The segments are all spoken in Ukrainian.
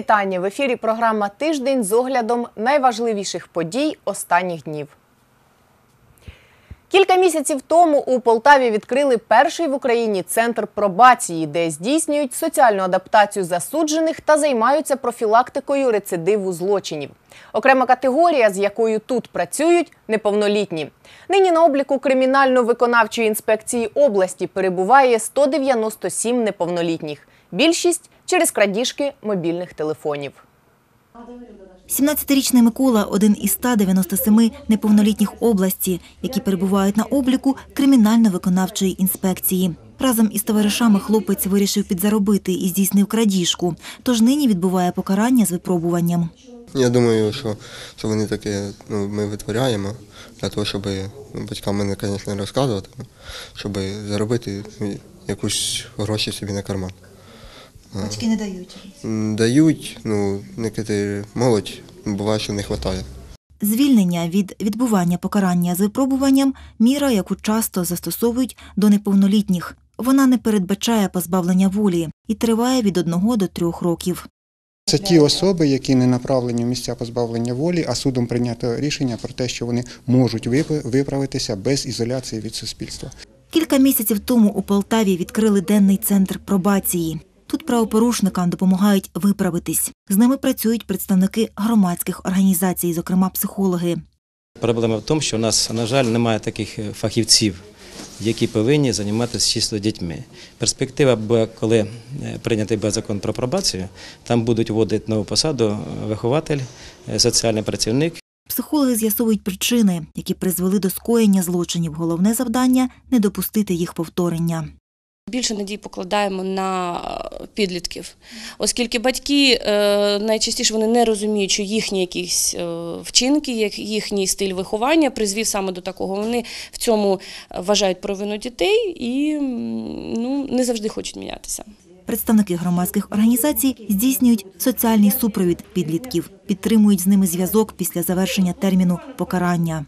Вітання в ефірі. Програма Тиждень з оглядом найважливіших подій останніх днів. Кілька місяців тому у Полтаві відкрили перший в Україні центр пробації, де здійснюють соціальну адаптацію засуджених та займаються профілактикою рецидиву злочинів. Окрема категорія, з якою тут працюють, неповнолітні. Нині на обліку кримінально-виконавчої інспекції області перебуває 197 неповнолітніх. Більшість через крадіжки мобільних телефонів. 17-річний Микола – один із 197 неповнолітніх області, які перебувають на обліку кримінально-виконавчої інспекції. Разом із товаришами хлопець вирішив підзаробити і здійснив крадіжку, тож нині відбуває покарання з випробуванням. Я думаю, що, що вони таке ну, ми витворяємо для того, щоб ну, батькам мене, звісно, не розказувати, щоб заробити якусь гроші собі на карман. Батьки не дають. Дають, ну, некоторі молодь, буває, що не вистачає. Звільнення від відбування покарання з випробуванням – міра, яку часто застосовують до неповнолітніх. Вона не передбачає позбавлення волі і триває від 1 до 3 років. Це ті особи, які не направлені в місця позбавлення волі, а судом прийнято рішення про те, що вони можуть виправитися без ізоляції від суспільства. Кілька місяців тому у Полтаві відкрили денний центр пробації. Тут правопорушникам допомагають виправитись. З ними працюють представники громадських організацій, зокрема психологи. Проблема в тому, що у нас, на жаль, немає таких е, фахівців, які повинні займатися чисто дітьми. Перспектива коли е, прийнятий закон про пробацію, там будуть вводити нову посаду е, вихователь, соціальний працівник. Психологи з'ясовують причини, які призвели до скоєння злочинів. Головне завдання не допустити їх повторення. Більше надій покладаємо на е, підлітків, оскільки батьки е, найчастіше вони не розуміють, що їхні якісь е, вчинки, їхній стиль виховання призвів саме до такого. Вони в цьому вважають провину дітей і ну, не завжди хочуть мінятися. Представники громадських організацій здійснюють соціальний супровід підлітків, підтримують з ними зв'язок після завершення терміну покарання.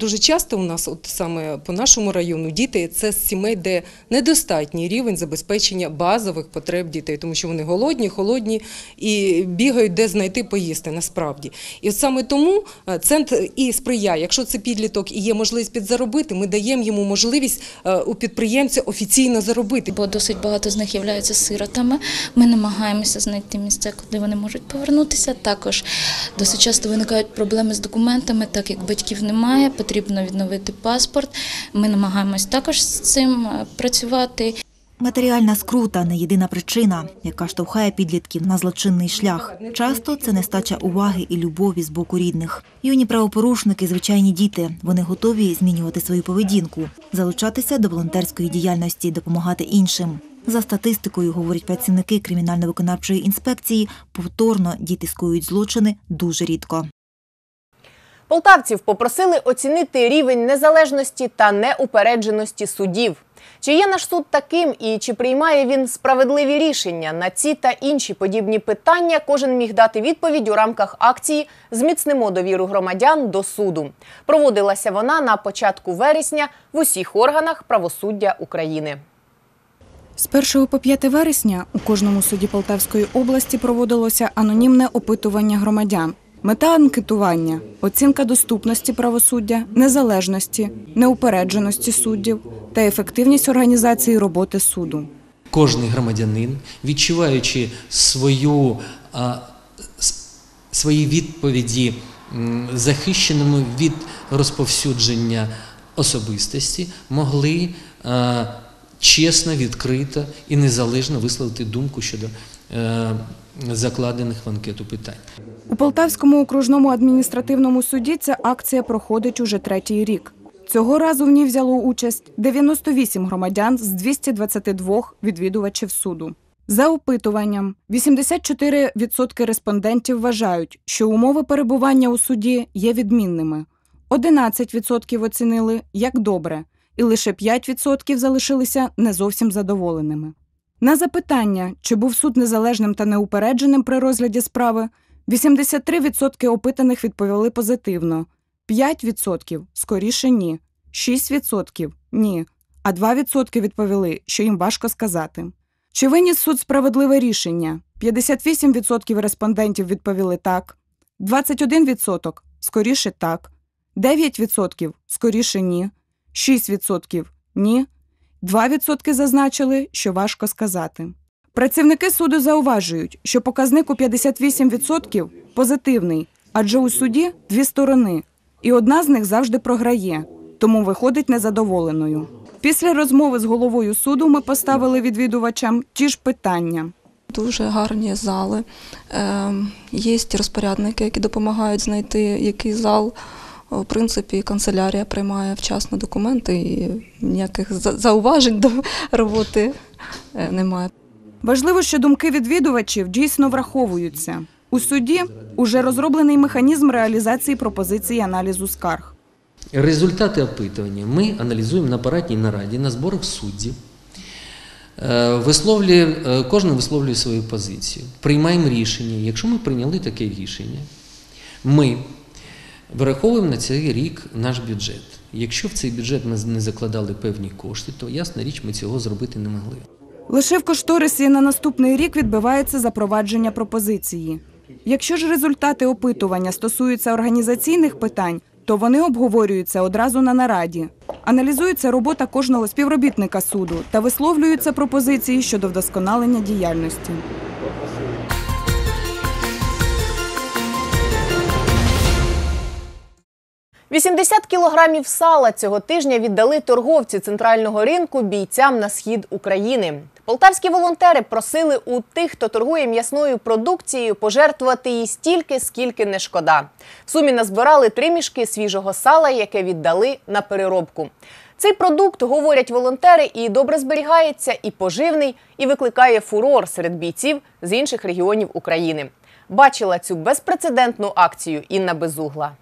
Дуже часто у нас, от саме по нашому району, діти це з сімей, де недостатній рівень забезпечення базових потреб дітей, тому що вони голодні, холодні і бігають, де знайти поїсти насправді. І от саме тому е, центр і сприяє. Якщо це підліток і є можливість підзаробити, ми даємо йому можливість е, у підприємця офіційно заробити. бо досить багато з них являються сиротами. Ми намагаємося знайти місце, куди вони можуть повернутися. Також досить часто виникають проблеми з документами, так як батьків немає, потрібно відновити паспорт. Ми намагаємось також з цим е, працювати. Матеріальна скрута не єдина причина, яка штовхає підлітків на злочинний шлях. Часто це нестача уваги і любові з боку рідних. Юні правопорушники, звичайні діти. Вони готові змінювати свою поведінку, залучатися до волонтерської діяльності, допомагати іншим. За статистикою, говорять працівники кримінально-виконавчої інспекції, повторно діти скоюють злочини дуже рідко. Полтавців попросили оцінити рівень незалежності та неупередженості судів. Чи є наш суд таким і чи приймає він справедливі рішення на ці та інші подібні питання? Кожен міг дати відповідь у рамках акції Зміцнимо довіру громадян до суду. Проводилася вона на початку вересня в усіх органах правосуддя України. З 1 по 5 вересня у кожному суді Полтавської області проводилося анонімне опитування громадян. Мета анкетування оцінка доступності правосуддя, незалежності, неупередженості суддів та ефективність організації роботи суду. кожний громадянин, відчуваючи свою, свої відповіді захищеними від розповсюдження особистості, могли чесно, відкрито і незалежно висловити думку щодо е, закладених в анкету питань. У Полтавському окружному адміністративному суді ця акція проходить уже третій рік. Цього разу в ній взяло участь 98 громадян з 222 відвідувачів суду. За опитуванням, 84% респондентів вважають, що умови перебування у суді є відмінними. 11% оцінили як добре, і лише 5% залишилися не зовсім задоволеними. На запитання, чи був суд незалежним та неупередженим при розгляді справи, 83% опитаних відповіли позитивно, 5% скоріше ні, 6% ні, а 2% відповіли, що їм важко сказати. Чи виніс суд справедливе рішення? 58% респондентів відповіли так, 21% скоріше так, 9% скоріше ні, 6% ні, 2% зазначили, що важко сказати. Працівники суду зауважують, що показник у 58% позитивний, адже у суді дві сторони, і одна з них завжди програє, тому виходить незадоволеною. Після розмови з головою суду ми поставили відвідувачам ті ж питання. Дуже гарні зали. Ем, Є розпорядники, які допомагають знайти який зал. В принципі, канцелярія приймає вчасно документи і ніяких зауважень до роботи е, немає. Важливо, що думки відвідувачів дійсно враховуються. У суді уже розроблений механізм реалізації пропозицій аналізу скарг. Результати опитування ми аналізуємо на апаратній нараді, на зборах суддів. Е, Висловлює, е, кожен висловлює свою позицію. Приймаємо рішення. Якщо ми прийняли таке рішення, ми вираховуємо на цей рік наш бюджет. Якщо в цей бюджет ми не закладали певні кошти, то ясна річ, ми цього зробити не могли. Лише в кошторисі на наступний рік відбивається запровадження пропозиції. Якщо ж результати опитування стосуються організаційних питань, то вони обговорюються одразу на нараді. Аналізується робота кожного співробітника суду та висловлюються пропозиції щодо вдосконалення діяльності. – 80 кілограмів сала цього тижня віддали торговці центрального ринку бійцям на схід України. Полтавські волонтери просили у тих, хто торгує м'ясною продукцією, пожертвувати її стільки, скільки не шкода. В сумі назбирали три мішки свіжого сала, яке віддали на переробку. Цей продукт, говорять волонтери, і добре зберігається, і поживний, і викликає фурор серед бійців з інших регіонів України. Бачила цю безпрецедентну акцію Інна Безугла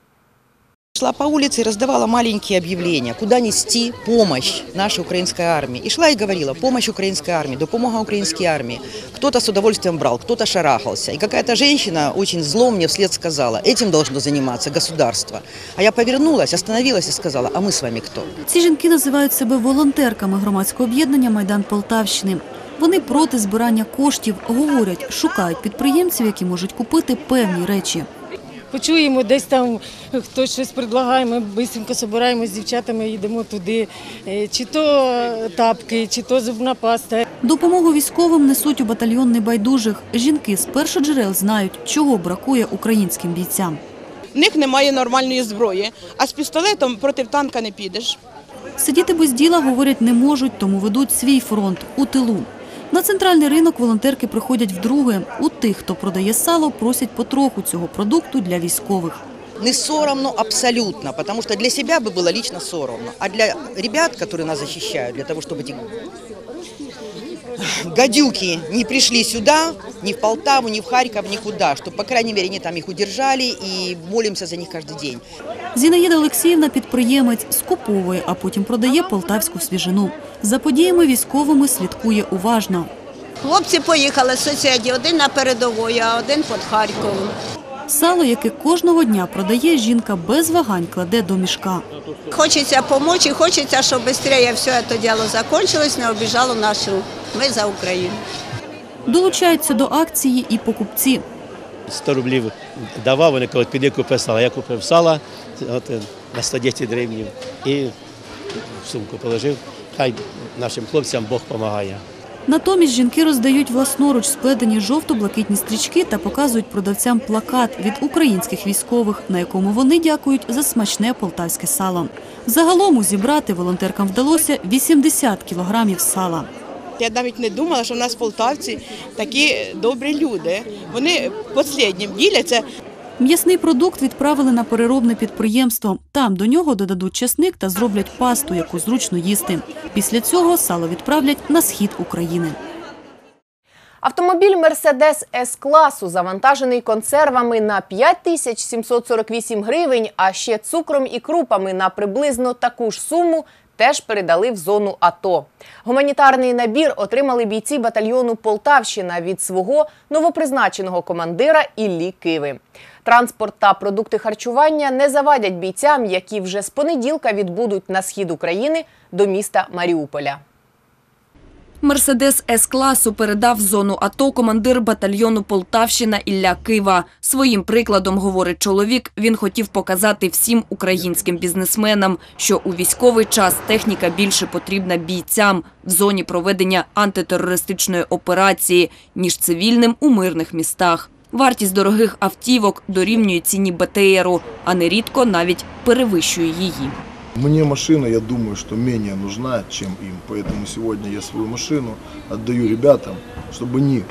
Шла по улице и раздавала маленькие объявления, куда нести помощь нашей украинской армии. И шла и говорила, помощь украинской армии, допомога украинской армии. Кто-то с удовольствием брал, кто-то шарахался. И какая-то женщина очень зло мне вслед сказала, этим должно заниматься государство. А я повернулась, остановилась и сказала, а мы с вами кто? Ці жінки називають себе волонтерками громадського об'єднання Майдан Полтавщини. Вони проти збирання коштів, говорять, шукають підприємців, які можуть купити певні речі. Почуємо, десь там хтось щось предлагає, ми швидко збираємо з дівчатами, їдемо туди. Е, Чи то тапки, чи то зубна паста. Допомогу військовим несуть у батальйон небайдужих. Жінки з першоджерел знають, чого бракує українським бійцям. В них немає нормальної зброї, а з пістолетом проти танка не підеш. Сидіти без діла, говорять, не можуть, тому ведуть свій фронт у тилу. На центральний ринок волонтерки приходять вдруге. У тих, хто продає сало, просять потроху цього продукту для військових. Не соромно абсолютно, потому что для себя бы было лично соромно. А для ребят, которые нас защищают, для того, чтобы эти гадюки не пришли сюда, ни в Полтаву, ни в Харьков, никуда, чтобы, по крайней мере, они там их удержали и молимся за них каждый день. Зінаїда Олексіївна підприємець скуповує, а потім продає полтавську свіжину. За подіями військовими слідкує уважно. Хлопці поїхали з сусідів, один на передовою, а один під Харковом. Сало, яке кожного дня продає, жінка без вагань кладе до мішка. Хочеться допомогти, хочеться, щоб швидше все це діло закінчилось, не обіжало нашу. Ми за Україну. Долучаються до акції і покупці. 100 рублів давав, вони кажуть, піди купи сала. Я купив сала от, е, на 110 гривень і в сумку положив. Хай нашим хлопцям Бог допомагає. Натомість жінки роздають власноруч сплетені жовто-блакитні стрічки та показують продавцям плакат від українських військових, на якому вони дякують за смачне полтавське сало. Загалом зібрати волонтеркам вдалося 80 кілограмів сала. Я навіть не думала, що в нас полтавці такі добрі люди. Вони останнім діляться. М'ясний продукт відправили на переробне підприємство. Там до нього додадуть чесник та зроблять пасту, яку зручно їсти. Після цього сало відправлять на схід України. Автомобіль Мерседес С-класу завантажений консервами на 5748 гривень, а ще цукром і крупами на приблизно таку ж суму теж передали в зону АТО. Гуманітарний набір отримали бійці батальйону Полтавщина від свого новопризначеного командира Іллі Киви. Транспорт та продукти харчування не завадять бійцям, які вже з понеділка відбудуть на схід України до міста Маріуполя. Мерседес С-класу передав зону АТО командир батальйону Полтавщина Ілля Кива. Своїм прикладом, говорить чоловік, він хотів показати всім українським бізнесменам, що у військовий час техніка більше потрібна бійцям в зоні проведення антитерористичної операції, ніж цивільним у мирних містах. Вартість дорогих автівок дорівнює ціні БТРу, а нерідко навіть перевищує її. Мне машина, я думаю, что менее нужна, чем им. Поэтому сегодня я свою машину отдаю ребятам, чтобы они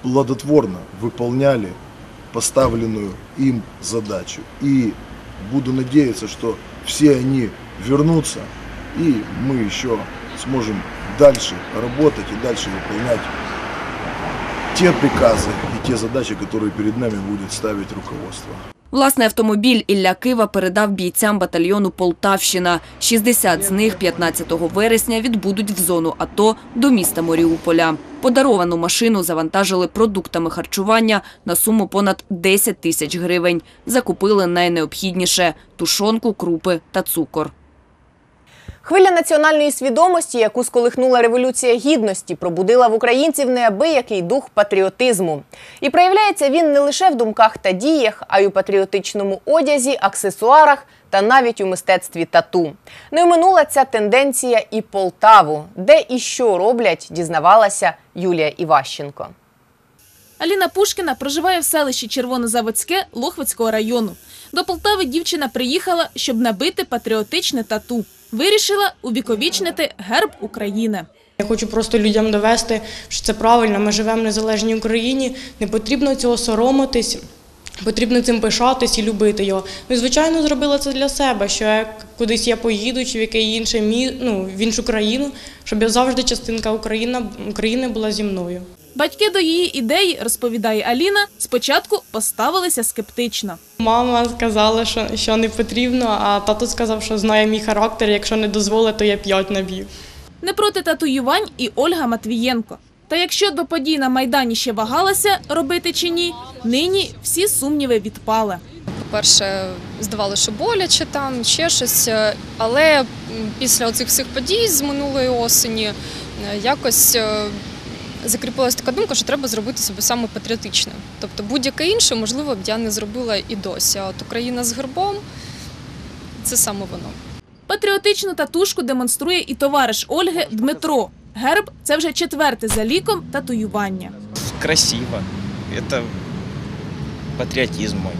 плодотворно выполняли поставленную им задачу. И буду надеяться, что все они вернутся, и мы еще сможем дальше работать и дальше выполнять те приказы и те задачи, которые перед нами будет ставить руководство. Власний автомобіль Ілля Кива передав бійцям батальйону Полтавщина. 60 з них 15 вересня відбудуть в зону АТО до міста Маріуполя. Подаровану машину завантажили продуктами харчування на суму понад 10 тисяч гривень. Закупили найнеобхідніше – тушонку, крупи та цукор. Хвиля національної свідомості, яку сколихнула революція гідності, пробудила в українців неабиякий дух патріотизму. І проявляється він не лише в думках та діях, а й у патріотичному одязі, аксесуарах та навіть у мистецтві тату. Не оминула ця тенденція і Полтаву, де і що роблять, дізнавалася Юлія Іващенко. Аліна Пушкіна проживає в селищі Червонозаводське Лохвицького району. До Полтави дівчина приїхала, щоб набити патріотичне тату. Вирішила увіковічнити герб України. Я хочу просто людям довести, що це правильно. Ми живемо в незалежній Україні. Не потрібно цього соромитись, потрібно цим пишатись і любити його. Ну, звичайно, зробила це для себе, що як кудись я поїду, чи в яке інше мі... ну, в іншу країну, щоб я завжди частинка України була зі мною. Батьки до її ідеї, розповідає Аліна, спочатку поставилися скептично. Мама сказала, що, що не потрібно, а тато сказав, що знає мій характер. Якщо не дозволить, то я п'ять наб'ю. Не проти татуювань і Ольга Матвієнко. Та якщо до подій на Майдані ще вагалася, робити чи ні, нині всі сумніви відпали. По-перше, здавалося, що боляче там, ще щось. е, Але після цих всіх подій з минулої осені е, якось е, закріпилася така думка, що треба зробити себе саме патріотичним. Тобто будь-яке інше, можливо, б я не зробила і досі. А от Україна з гербом це саме воно. Патріотичну татушку демонструє і товариш Ольги Дмитро. Герб це вже четверте за ліком татуювання. красиво. Это патриотизм мой.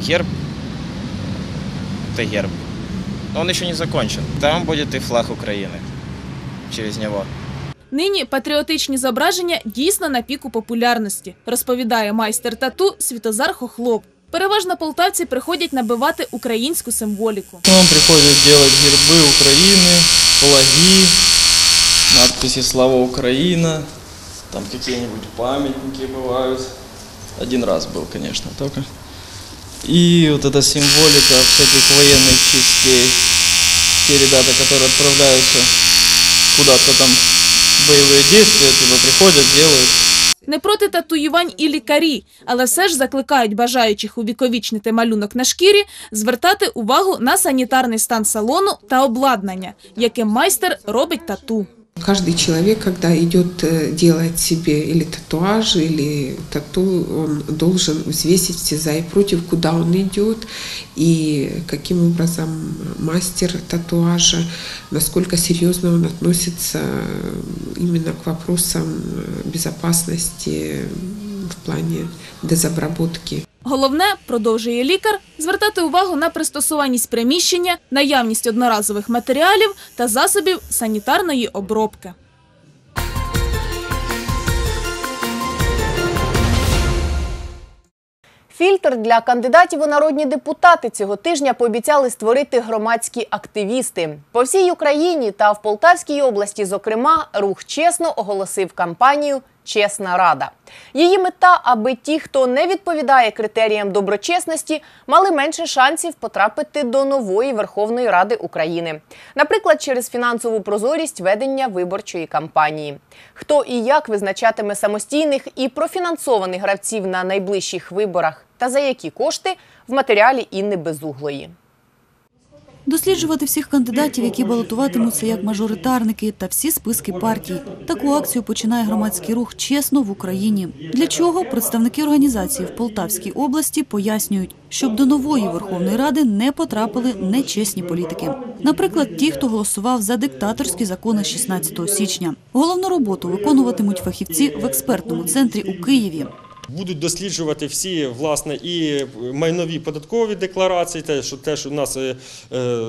Герб – это герб. Но он еще не закончен. Там будет и флаг Украины через него. Нині патріотичні зображення дійсно на піку популярності, розповідає майстер тату Світозар Хохлоп. Переважно полтавці приходять набивати українську символіку. К нам приходят делать гербы Украины, флаги, надписи «Слава Украина», там какие-нибудь памятники бывают. Один раз был, конечно, только. И вот эта символика всяких военных частей. Те ребята, которые отправляются куда-то там в дії, типу, приходять, роблять. Не проти татуювань і лікарі, але все ж закликають бажаючих увіковічнити малюнок на шкірі звертати увагу на санітарний стан салону та обладнання, яким майстер робить тату. Каждый человек, когда идет э, делать себе или татуаж, или тату, он должен взвесить все за и против, куда он идет, и каким образом мастер татуажа, насколько серьезно он относится э, именно к вопросам безопасности в плане дезобработки. Головне, продовжує лікар, звертати увагу на пристосуваність приміщення, наявність одноразових матеріалів та засобів санітарної обробки. Фільтр для кандидатів у народні депутати цього тижня пообіцяли створити громадські активісти. По всій Україні та в Полтавській області, зокрема, рух чесно оголосив кампанію Чесна рада. Її мета, аби ті, хто не відповідає критеріям доброчесності, мали менше шансів потрапити до нової Верховної Ради України. Наприклад, через фінансову прозорість ведення виборчої кампанії. Хто і як визначатиме самостійних і профінансованих гравців на найближчих виборах та за які кошти в матеріалі Інни Безуглої. Досліджувати всіх кандидатів, які балотуватимуться як мажоритарники, та всі списки партій. Таку акцію починає громадський рух чесно в Україні. Для чого представники організації в Полтавській області пояснюють, щоб до нової Верховної Ради не потрапили нечесні політики. Наприклад, ті, хто голосував за диктаторські закони 16 січня. Головну роботу виконуватимуть фахівці в експертному центрі у Києві. Будуть досліджувати всі власне і майнові податкові декларації, те, що теж у нас е, е,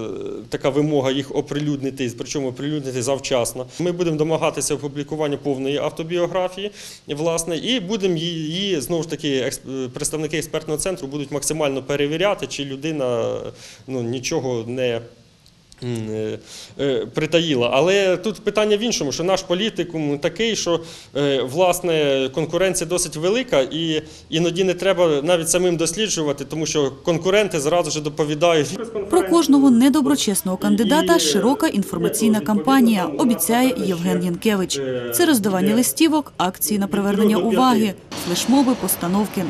така вимога їх оприлюднити, причому оприлюднити завчасно. Ми будемо домагатися опублікування повної автобіографії, власне, і будемо її знову ж таки представники експертного центру будуть максимально перевіряти, чи людина ну нічого не. Е, е, Притаїла, але тут питання в іншому, що наш політикум такий, що е, власне конкуренція досить велика, і іноді не треба навіть самим досліджувати, тому що конкуренти зразу ж доповідають. Про кожного недоброчесного кандидата широка інформаційна кампанія, обіцяє Євген Янкевич. Це роздавання листівок, акції на привернення уваги, флешмоби, постановки.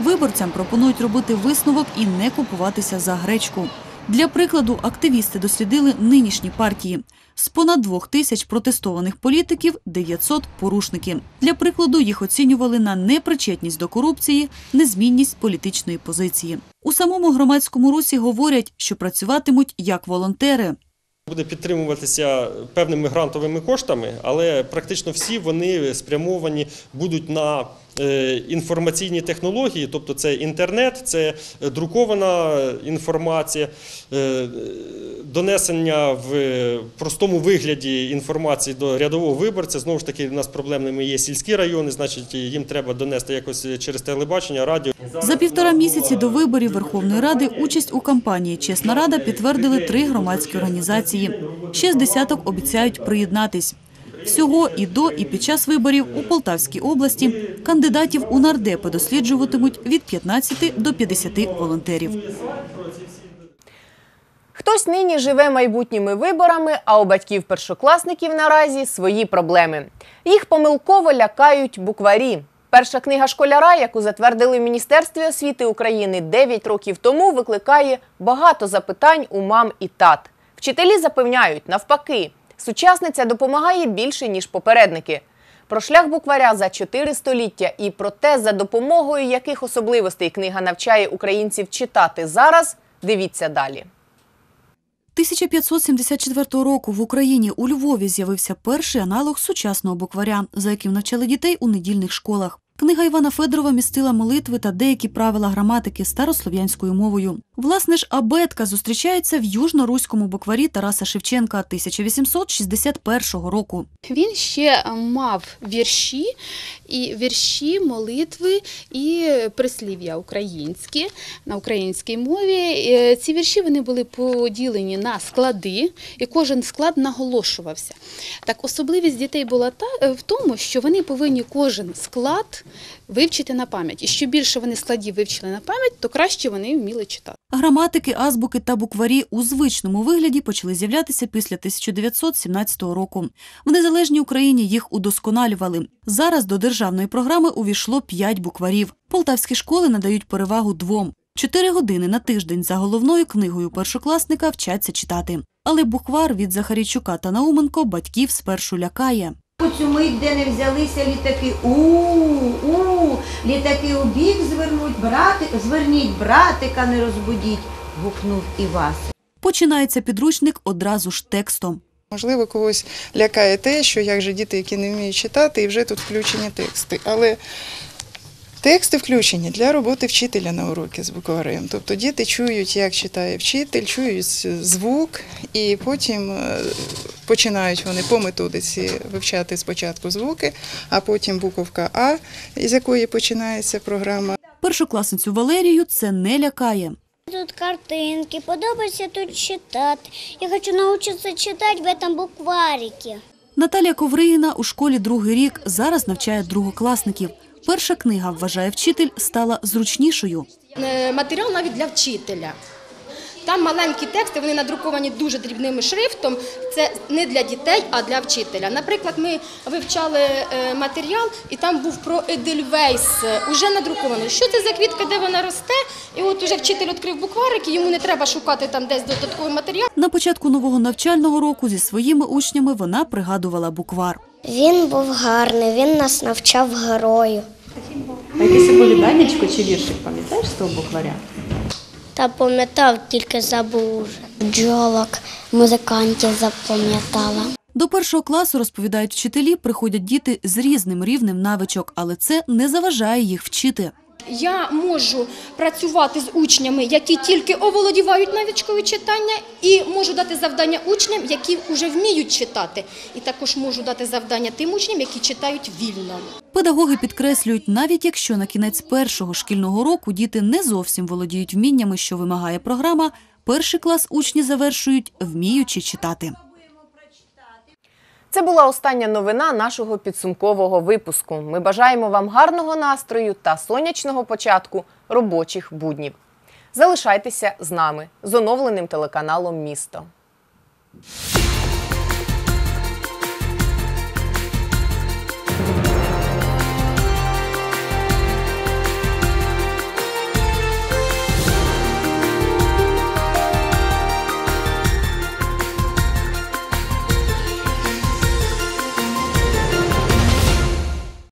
Виборцям пропонують робити висновок і не купуватися за гречку. Для прикладу, активісти дослідили нинішні партії. З понад двох тисяч протестованих політиків 900 – порушники. Для прикладу, їх оцінювали на непричетність до корупції, незмінність політичної позиції. У самому громадському русі говорять, що працюватимуть як волонтери. Буде підтримуватися певними грантовими коштами, але практично всі вони спрямовані будуть на інформаційні технології, тобто це інтернет, це друкована інформація, е, донесення в простому вигляді інформації до рядового виборця. Знову ж таки, у нас проблемними є сільські райони, значить їм треба донести якось через телебачення, радіо. За півтора місяці до виборів Верховної Ради участь у кампанії Чесна Рада підтвердили три громадські організації. Ще з десяток обіцяють приєднатись. Всього і до, і під час виборів у Полтавській області кандидатів у нардепи досліджуватимуть від 15 до 50 волонтерів. Хтось нині живе майбутніми виборами, а у батьків-першокласників наразі свої проблеми. Їх помилково лякають букварі. Перша книга школяра, яку затвердили в Міністерстві освіти України 9 років тому, викликає багато запитань у мам і тат. Вчителі запевняють, навпаки, сучасниця допомагає більше, ніж попередники. Про шлях букваря за чотири століття і про те, за допомогою яких особливостей книга навчає українців читати зараз, дивіться далі. 1574 року в Україні у Львові з'явився перший аналог сучасного букваря, за яким навчали дітей у недільних школах. Книга Івана Федорова містила молитви та деякі правила граматики старослов'янською мовою. Власне ж, абетка зустрічається в южноруському букварі Тараса Шевченка 1861 року. Він ще мав вірші, і вірші, молитви і прислів'я українські на українській мові. Е, Ці вірші вони були поділені на склади, і кожен склад наголошувався. Так, особливість дітей була та в тому, що вони повинні кожен склад вивчити на пам'ять. І що більше вони складів вивчили на пам'ять, то краще вони вміли читати. Граматики, азбуки та букварі у звичному вигляді почали з'являтися після 1917 року. В незалежній Україні їх удосконалювали. Зараз до державної програми увійшло п'ять букварів. Полтавські школи надають перевагу двом. Чотири години на тиждень за головною книгою першокласника вчаться читати. Але буквар від Захарійчука та Науменко батьків спершу лякає. У цю мить, де не взялися літаки, у-у, літаки у бік звернуть, брати, зверніть, братика не розбудіть, гукнув Івас. Починається підручник одразу ж текстом. Можливо, когось лякає те, що як же діти, які не вміють читати, і вже тут включені тексти. Але тексти включені для роботи вчителя на уроки з букварем. Тобто діти чують, як читає вчитель, чують звук, і потім е, починають вони по методиці вивчати спочатку звуки, а потім буковка А, з якої починається програма. Першокласницю Валерію це не лякає. Тут картинки, подобається тут читати. Я хочу научиться читать в этом букварике. Наталія Ковригіна у школі другий рік зараз навчає другокласників. Перша книга, вважає вчитель, стала зручнішою. Е, матеріал навіть для вчителя. Там маленькі тексти, вони надруковані дуже дрібним шрифтом. Це не для дітей, а для вчителя. Наприклад, ми вивчали е, матеріал, і там був про Едельвейс. Уже надруковано. Що це за квітка, де вона росте? І от уже вчитель відкрив букварик, і йому не треба шукати там десь додатковий матеріал. На початку нового навчального року зі своїми учнями вона пригадувала буквар. Він був гарний, він нас навчав герою. А якесь данечко чи віршик пам'ятаєш з того букваря? Та пам'ятав, тільки забув уже. Бджолок, музикантів запам'ятала. До першого класу, розповідають вчителі, приходять діти з різним рівнем навичок, але це не заважає їх вчити. Я можу працювати з учнями, які тільки оволодівають навичкою читання, і можу дати завдання учням, які вже вміють читати. І також можу дати завдання тим учням, які читають вільно. Педагоги підкреслюють, навіть якщо на кінець першого шкільного року діти не зовсім володіють вміннями, що вимагає програма, перший клас учні завершують вміючи читати. Це була остання новина нашого підсумкового випуску. Ми бажаємо вам гарного настрою та сонячного початку робочих буднів. Залишайтеся з нами з оновленим телеканалом Місто.